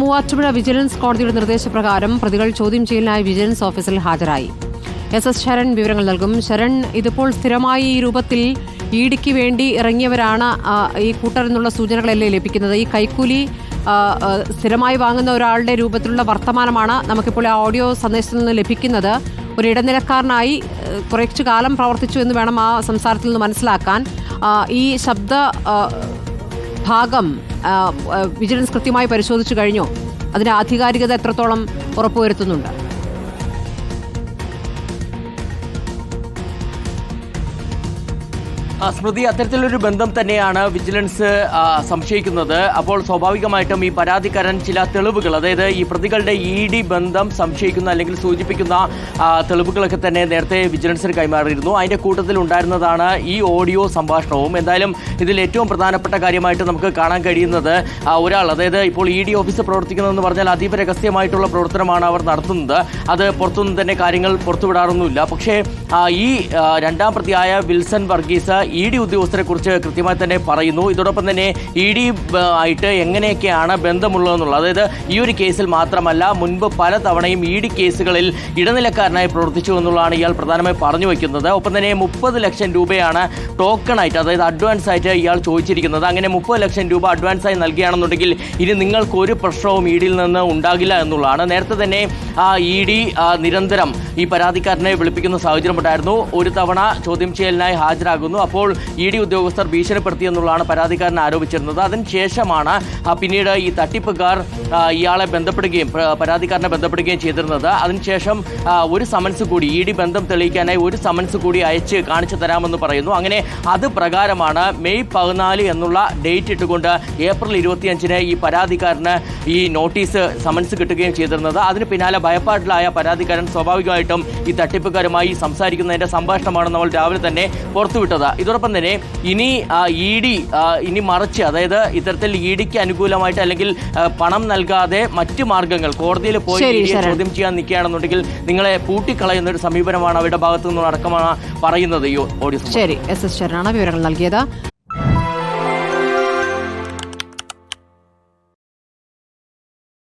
Muvattupuzha vigilance കോടതിയുടെ നിർദ്ദേശപ്രകാരം പ്രതികൾ ചോദ്യം ചെയ്യലിനായി വിജിലൻസ് ഓഫീസിൽ ഹാജരായി. എസ് എസ് ശരൺ വിവരങ്ങൾ നൽകും. ശരൺ ഇതിപ്പോൾ സ്ഥിരമായി ഈ രൂപത്തിൽ ഇഡിക്ക് വേണ്ടി ഇറങ്ങിയവരാണ് ഈ ഈ കൂട്ടരെന്നുള്ള സൂചനകളല്ലേ ലഭിക്കുന്നത്. ഈ കൈക്കൂലി സ്ഥിരമായി വാങ്ങുന്ന ഒരാളുടെ രൂപത്തിലുള്ള വർത്തമാനമാണ് നമുക്കിപ്പോൾ ആ ഓഡിയോ സന്ദേശത്തിൽ നിന്ന് ലഭിക്കുന്നത്. ഒരു ഇടനിലക്കാരനായി കുറച്ചു കാലം പ്രവർത്തിച്ചു എന്ന് വേണം ആ സംസാരത്തിൽ നിന്ന് മനസ്സിലാക്കാൻ. ഈ ശബ്ദ ഭാഗം വിജിലൻസ് കൃത്യമായി പരിശോധിച്ചു കഴിഞ്ഞോ. അതിന്റെ ആധികാരികത എത്രത്തോളം ഉറപ്പുവരുത്തുന്നുണ്ട്? സ്മൃതി അത്തരത്തിലൊരു ബന്ധം തന്നെയാണ് വിജിലൻസ് സംശയിക്കുന്നത്. അപ്പോൾ സ്വാഭാവികമായിട്ടും ഈ പരാതിക്കാരൻ ചില തെളിവുകൾ അതായത് ഈ പ്രതികളുടെ ഇ ഡി ബന്ധം സംശയിക്കുന്ന അല്ലെങ്കിൽ സൂചിപ്പിക്കുന്ന തെളിവുകളൊക്കെ തന്നെ നേരത്തെ വിജിലൻസിന് കൈമാറിയിരുന്നു. അതിന്റെ കൂട്ടത്തിൽ ഉണ്ടായിരുന്നതാണ് ഈ ഓഡിയോ സംഭാഷണവും. എന്തായാലും ഇതിൽ ഏറ്റവും പ്രധാനപ്പെട്ട കാര്യമായിട്ട് നമുക്ക് കാണാൻ കഴിയുന്നത് ഒരാൾ അതായത് ഇപ്പോൾ ഇ ഡി ഓഫീസ് പ്രവർത്തിക്കുന്നതെന്ന് പറഞ്ഞാൽ അതീവ രഹസ്യമായിട്ടുള്ള പ്രവർത്തനമാണ് അവർ നടത്തുന്നത്. അത് പുറത്തുനിന്ന് തന്നെ കാര്യങ്ങൾ പുറത്തുവിടാറൊന്നുമില്ല. പക്ഷേ ഈ രണ്ടാം പ്രതിയായ വിൽസൺ വർഗീസ് ഇ ഡി ഉദ്യോഗസ്ഥരെ കുറിച്ച് കൃത്യമായി തന്നെ പറയുന്നു. ഇതോടൊപ്പം തന്നെ ഇ ഡി ആയിട്ട് എങ്ങനെയൊക്കെയാണ് ബന്ധമുള്ളതെന്നുള്ളത്. അതായത് ഈ ഒരു കേസിൽ മാത്രമല്ല മുൻപ് പല തവണയും ഇ ഡി കേസുകളിൽ ഇടനിലക്കാരനായി പ്രവർത്തിച്ചു എന്നുള്ളതാണ് ഇയാൾ പ്രധാനമായി പറഞ്ഞു വയ്ക്കുന്നത് ഒപ്പം തന്നെ മുപ്പത് ലക്ഷം രൂപയാണ് ടോക്കൺ ആയിട്ട് അതായത് അഡ്വാൻസ് ആയിട്ട് ഇയാൾ ചോദിച്ചിരിക്കുന്നത്. അങ്ങനെ മുപ്പത് ലക്ഷം രൂപ അഡ്വാൻസ് ആയി നൽകുകയാണെന്നുണ്ടെങ്കിൽ ഇനി നിങ്ങൾക്ക് ഒരു പ്രശ്നവും ഇ ഡിയിൽ നിന്ന് ഉണ്ടാകില്ല എന്നുള്ളതാണ്. നേരത്തെ തന്നെ ഇ ഡി നിരന്തരം ഈ പരാതിക്കാരനെ വിളിപ്പിക്കുന്ന സാഹചര്യമുണ്ടായിരുന്നു ഒരു തവണ ചോദ്യം ചെയ്യലിനായി ഹാജരാകുന്നു. അപ്പോൾ ഇ ഡി ഉദ്യോഗസ്ഥർ ഭീഷണിപ്പെടുത്തി എന്നുള്ളതാണ് പരാതിക്കാരൻ ആരോപിച്ചിരുന്നത്. അതിനുശേഷമാണ് പിന്നീട് ഈ തട്ടിപ്പുകാർ ഇയാളെ ബന്ധപ്പെടുകയും പരാതിക്കാരനെ ബന്ധപ്പെടുകയും ചെയ്തിരുന്നത്. അതിനുശേഷം ഒരു സമൻസ് കൂടി ഇ ഡി ബന്ധം തെളിയിക്കാനായി ഒരു സമൻസ് കൂടി അയച്ച് കാണിച്ചു തരാമെന്ന് പറയുന്നു. അങ്ങനെ അത് പ്രകാരമാണ് മെയ് പതിനാല് എന്നുള്ള ഡേറ്റ് ഇട്ടുകൊണ്ട് ഏപ്രിൽ ഇരുപത്തിയഞ്ചിന് ഈ പരാതിക്കാരന് ഈ നോട്ടീസ് സമൻസ് കിട്ടുകയും ചെയ്തിരുന്നത്. അതിന് പിന്നാലെ ഭയപ്പാട്ടിലായ പരാതിക്കാരൻ സ്വാഭാവികമായിട്ടും ഈ തട്ടിപ്പുകാരുമായി സംസാരിക്കുന്നതിന്റെ സംഭാഷണമാണ് നമ്മൾ രാവിലെ തന്നെ പുറത്തുവിട്ടത്. ഇതോടൊപ്പം തന്നെ ഇനി ഇ ഡി ഇനി മറിച്ച് അതായത് ഇത്തരത്തിൽ ഇ ഡിക്ക് അനുകൂലമായിട്ട് അല്ലെങ്കിൽ പണം നൽകാതെ മറ്റ് മാർഗങ്ങൾ കോടതിയിൽ പോയി. ചോദ്യം ചെയ്യാൻ നിൽക്കുകയാണെന്നുണ്ടെങ്കിൽ നിങ്ങളെ പൂട്ടിക്കളയുന്ന ഒരു സമീപനമാണ് അവരുടെ ഭാഗത്തു നിന്നും അടക്കമാണ് പറയുന്നത് ഈ ഓഡിയോ ശരി എസ് എസ് ശരണാണ് വിവരങ്ങൾ നൽകിയത്